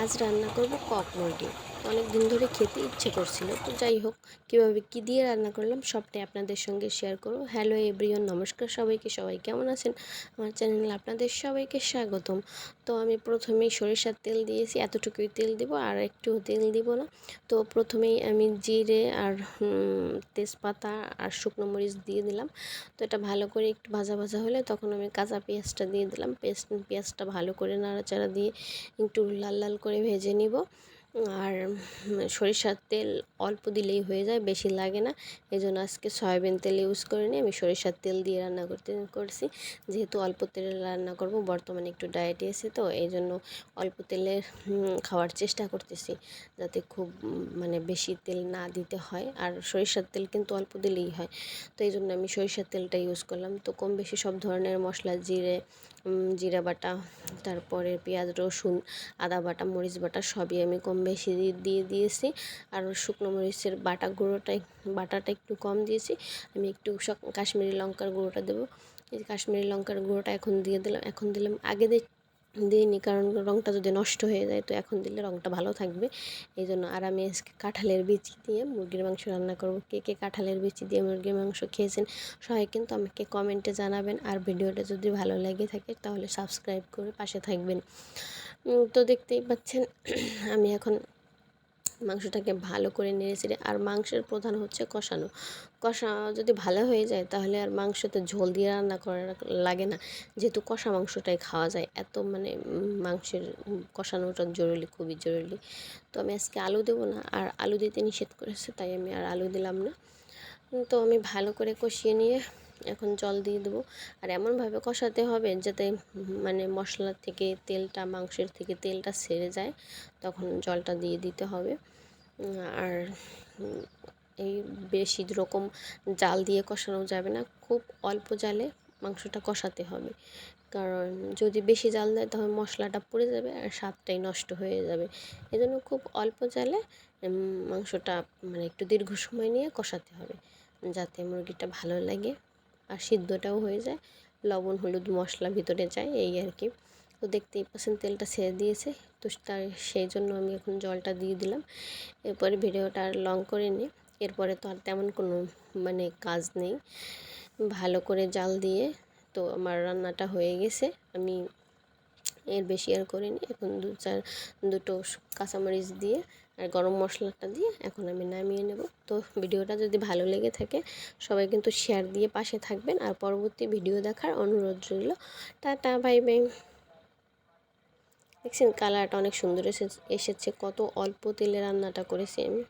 আজ রান্না করব কক মুরগি অনেক দিন ধরে খেতে ইচ্ছে করছিল। তো যাই হোক, কীভাবে কী দিয়ে রান্না করলাম সবটাই আপনাদের সঙ্গে শেয়ার করব। হ্যালো এভরিওন নমস্কার সবাইকে। সবাই কেমন আছেন? আমার চ্যানেলে আপনাদের সবাইকে স্বাগতম। তো আমি প্রথমেই সরিষার তেল দিয়েছি, এতটুকুই তেল দিব, আর একটু তেল দিব না। তো প্রথমেই আমি জিরে আর তেজপাতা আর শুকনো মরিচ দিয়ে দিলাম। তো এটা ভালো করে একটু ভাজা ভাজা হলে তখন আমি কাঁচা পেঁয়াজটা দিয়ে দিলাম। পেস্ট পেঁয়াজটা ভালো করে নাড়াচাড়া দিয়ে একটু লাল লাল করে ভেজে নিব। আর সরিষার তেল অল্প দিলেই হয়ে যায়, বেশি লাগে না। এই জন্য আজকে সয়াবিন তেল ইউজ করে নিই আমি সরিষার তেল দিয়ে রান্না করতে, করছি। যেহেতু অল্প তেলে রান্না করব, বর্তমানে একটু ডায়েটে এসে তো এই জন্য অল্প তেলের খাওয়ার চেষ্টা করতেছি। যাতে খুব মানে বেশি তেল না দিতে হয়, আর সরিষার তেল কিন্তু অল্প দিলেই হয়। তো এই জন্য আমি সরিষার তেলটা ইউজ করলাম। তো কম বেশি সব ধরনের মশলা, জিরে জিরা বাটা তারপরে পেঁয়াজ, রসুন, আদা বাটা, মরিচ বাটা সবই আমি কম বেশি দিয়ে দিয়েছি। আর শুকনো মরিচের বাটা গুঁড়োটা বাটাটা একটু কম দিয়েছি। আমি একটু কাশ্মীরি লঙ্কার গুঁড়োটা দেবো। এই কাশ্মীরি লঙ্কার গুঁড়োটা এখন দিয়ে দিলাম। এখন দিলাম আগে দিইনি কারণ রঙটা যদি নষ্ট হয়ে যায়, তো এখন দিলে রঙটা ভালো থাকবে। এই জন্য আর আমি আজকে কাঁঠালের বিচি দিয়ে মুরগির মাংস রান্না করব। কে কে কাঁঠালের বিচি দিয়ে মুরগির মাংস খেয়েছেন সবাই কিন্তু আমাকে কমেন্টে জানাবেন। আর ভিডিওটা যদি ভালো লেগে থাকে, তাহলে সাবস্ক্রাইব করে পাশে থাকবেন। তো দেখতেই পাচ্ছেন, আমি এখন মাংসটাকে ভালো করে নেড়ে আর মাংসের প্রধান হচ্ছে কষানো। কষা যদি ভালো হয়ে যায়, তাহলে আর মাংসতে ঝোল দিয়ে রান্না করা লাগে না। যেহেতু কষা মাংসটাই খাওয়া যায়, এত মানে মাংসের কষানোটা জরুরি, খুবই জরুরি। তো আমি আজকে আলু দেবো না, আর আলু দিতে নিষেধ করেছে, তাই আমি আর আলু দিলাম না। তো আমি ভালো করে কষিয়ে নিয়ে এখন জল দিয়ে দেবো। আর এমনভাবে কষাতে হবে যাতে মানে মশলার থেকে তেলটা, মাংসের থেকে তেলটা সেরে যায়, তখন জলটা দিয়ে দিতে হবে। আর এই বেশি রকম জাল দিয়ে কষানো যাবে না, খুব অল্প জালে মাংসটা কষাতে হবে। কারণ যদি বেশি জাল দেয় তখন মশলাটা পড়ে যাবে আর স্বাদটাই নষ্ট হয়ে যাবে। এজন্য খুব অল্প জালে মাংসটা মানে একটু দীর্ঘ সময় নিয়ে কষাতে হবে, যাতে মুরগিটা ভালো লাগে। আর সিদ্ধটাও হয়ে যায়। লবণ, হলুদ, মশলা ভিতরে যায়, এই আর কি। তো দেখতেই পাচ্ছেন তেলটা ছেড়ে দিয়েছে। তো তার সেই জন্য আমি এখন জলটা দিয়ে দিলাম। এরপরে ভিডিওটা আর লং করে নিই এরপরে তো আর তেমন কোনো মানে কাজ নেই। ভালো করে জাল দিয়ে তো আমার রান্নাটা হয়ে গেছে। আমি এর বেশি আর করিনি। এখন দু চার, দুটো কাঁচামরিচ দিয়ে আর গরম মশলাটা দিয়ে এখন আমি নামিয়ে নেব। তো ভিডিওটা যদি ভালো লেগে থাকে, সবাই কিন্তু শেয়ার দিয়ে পাশে থাকবেন। আর পরবর্তী ভিডিও দেখার অনুরোধ রইল। Tata, bye bye. দেখছেন কালারটা অনেক সুন্দর এসেছে। কত অল্প তেলে রান্নাটা করেছি আমি।